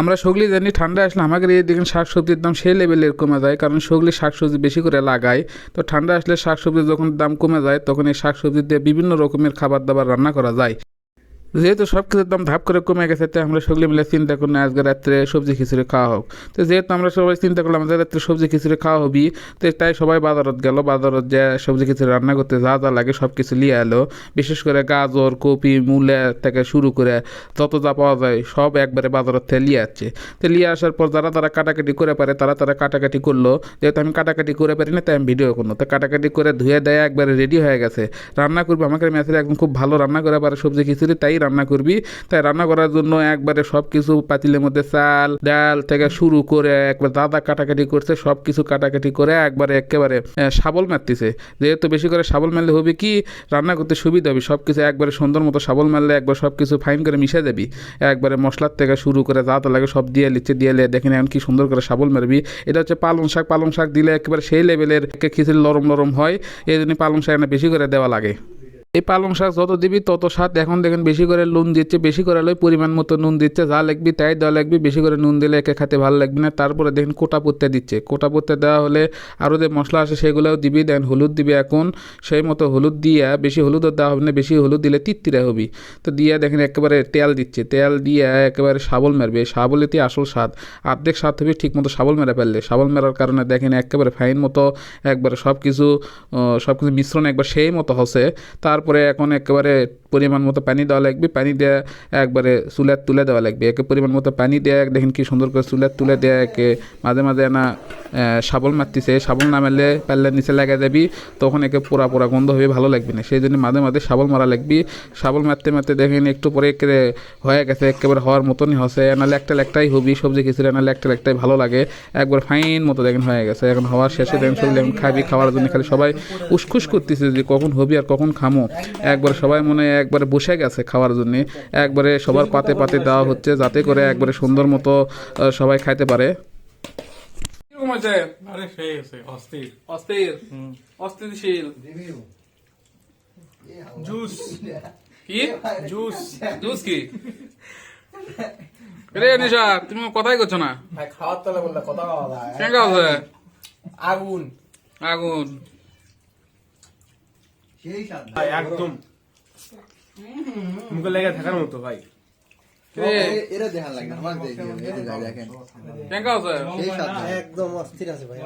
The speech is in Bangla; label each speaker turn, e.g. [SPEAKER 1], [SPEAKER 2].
[SPEAKER 1] আমরা সগলি জানি ঠান্ডা আসলে আমাদের এই শাক সবজির দাম সেই লেভেলের কমে যায়, কারণ সগলি শাকসবজি বেশি করে লাগায়। তো ঠান্ডা আসলে শাক সবজি যখন দাম কমে যায়, তখন এই শাক সবজি দিয়ে বিভিন্ন রকমের খাবার দাবার রান্না করা যায়। যেহেতু সব কিছুর দাম ধাপ করে কমে গেছে, তাই আমরা সগলি মিলে চিন্তা করি আজকে রাত্রে সবজি খিচুড়ি খাওয়া হোক। তো যেহেতু আমরা সবাই চিন্তা করলাম আমাদের রাত্রে সবজি খিচুড়ি খাওয়া হবি, তো তাই সবাই বাজারত গেল। বাজারত যে সবজি খিচুড়ি রান্না করতে যা যা লাগে সব কিছু নিয়ে এলো। বিশেষ করে গাজর, কপি, মূলা থেকে শুরু করে যত যা পাওয়া যায় সব একবারে বাজারত থেকে নিয়ে আসছে। তো নিয়ে আসার পর যারা তারা কাটাকাটি করে পারে, তারা তারা কাটাকাটি করল। যেহেতু আমি কাটাকাটি করে পারি না তাই আমি ভিডিও করল তো কাটাকাটি করে ধুয়ে দেয় একবারে রেডি হয়ে গেছে। রান্না করব আমাকে মেসেজ একদম খুব ভালো রান্না করে পারে সবজি খিচুড়ি, তাই রান্না করবি? তাই রান্না করার জন্য একবারে সব কিছু পাতিলের মধ্যে চাল, ডাল থেকে শুরু করে একবার দাদা কাটাকাটি করছে সব কিছু কাটাকাটি করে একবারে একেবারে শাবল মারতেছে। যেহেতু বেশি করে শাবল মারলে হবে কি? রান্না করতে সুবিধা হবে সব কিছু একবারে সুন্দর মতো শাবল মারলে একবার সব কিছু ফাইন করে মিশে যাবি। একবারে মশলার থেকে শুরু করে যা তা লাগে সব দিয়ে লিচ্ছে দিয়ে লে দেখেন এখন কি সুন্দর করে শাবল মারবি। এটা হচ্ছে পালং শাক পালং শাক দিলে একেবারে সেই লেভেলের খিচুড়ি নরম নরম হয়, এই জন্য পালং শাক বেশি করে দেওয়া লাগে। এই পালং শাক যত দিবি, তত স্বাদ এখন দেখেন বেশি করে নুন দিচ্ছে, বেশি করে লই পরিমাণ মতো নুন দিচ্ছে। যা লাগবি তাই দেওয়া লাগবে, বেশি করে নুন দিলে একে খেতে ভালো লাগবে না। তারপরে দেখেন কোটা পত্তে দিচ্ছে। কোটা পত্তে দেওয়া হলে আরও যে মশলা আছে সেগুলোও দিবি, দেন হলুদ দিবি এখন। সেই মতো হলুদ দিয়া বেশি হলুদও দেওয়া হবে না, বেশি হলুদ দিলে তিত্তিরা হবি। তো দিয়া দেখেন একেবারে তেল দিচ্ছে। তেল দিয়ে একেবারে শাবল মারবে। শাবলেতে আসল স্বাদ। অর্ধেক স্বাদ হবে, ঠিক মতো শাবল মেরে ফেললে। শাবল মেরার কারণে দেখেন একেবারে ফাইন মতো একবারে সব কিছু সব কিছু মিশ্রণ একবার সেই মতো হসে। তারপরে এখন একেবারে পরিমাণ মতো পানি দেওয়া লাগবে। পানি দেওয়া একবারে চুলের তুলে দেওয়া লাগবে। একে পরিমাণ মতো পানি দেওয়া দেখেন কি সুন্দর করে চুলের তুলে দেয়া, একে মাঝে মাঝে না শাবল মারতেছে, শাবল না মারলে পারলে নিচে লাগা যাবি, তখন একে পোড়া পোড়া গন্ধ হবে ভালো লাগবে না। সেই জন্য মাঝে মাঝে শাবল মারা লাগবি। শাবল মারতে মারতে দেখেন একটু পরে একেবারে হয়ে গেছে, একেবারে হওয়ার মতনই হসে। নাহলে একটা একটাই হবি, সবজি খিচুড়ি, নাহলে একটা একটাই ভালো লাগে। একবার ফাইন মতো দেখেন হয়ে গেছে। এখন হওয়ার শেষে দেখেন শরীর এখন খাবি, খাওয়ার জন্য খালি সবাই উসখুস করতেছে যে কখন হবি আর কখন খামো। একবার সবাই মনে হয় একবারে বসে গেছে খাওয়ার জন্য। একবারে সবার পাতে পাতে দেওয়া হচ্ছে, যাতে করে একবারে সুন্দর মতো সবাই খাইতে পারে। কীরকম
[SPEAKER 2] আরে সেই আছে অস্থির।
[SPEAKER 1] অস্থির। অস্থিতিশীল।
[SPEAKER 2] জুস
[SPEAKER 1] কি?
[SPEAKER 2] জুস
[SPEAKER 1] জুস কি? রে নিশা তুমি কথাই করছ না।
[SPEAKER 3] ভাই খাওয়ার তলে বললে কথা
[SPEAKER 1] কেন আছে
[SPEAKER 3] আগুন।
[SPEAKER 1] আগুন।
[SPEAKER 2] ভাই একদম। মুখে লেগে থাকার মতো ভাই।
[SPEAKER 4] এরা দেখান লাগে আমার দেখি দেখেন।
[SPEAKER 3] একদম অস্থির আছে ভাই।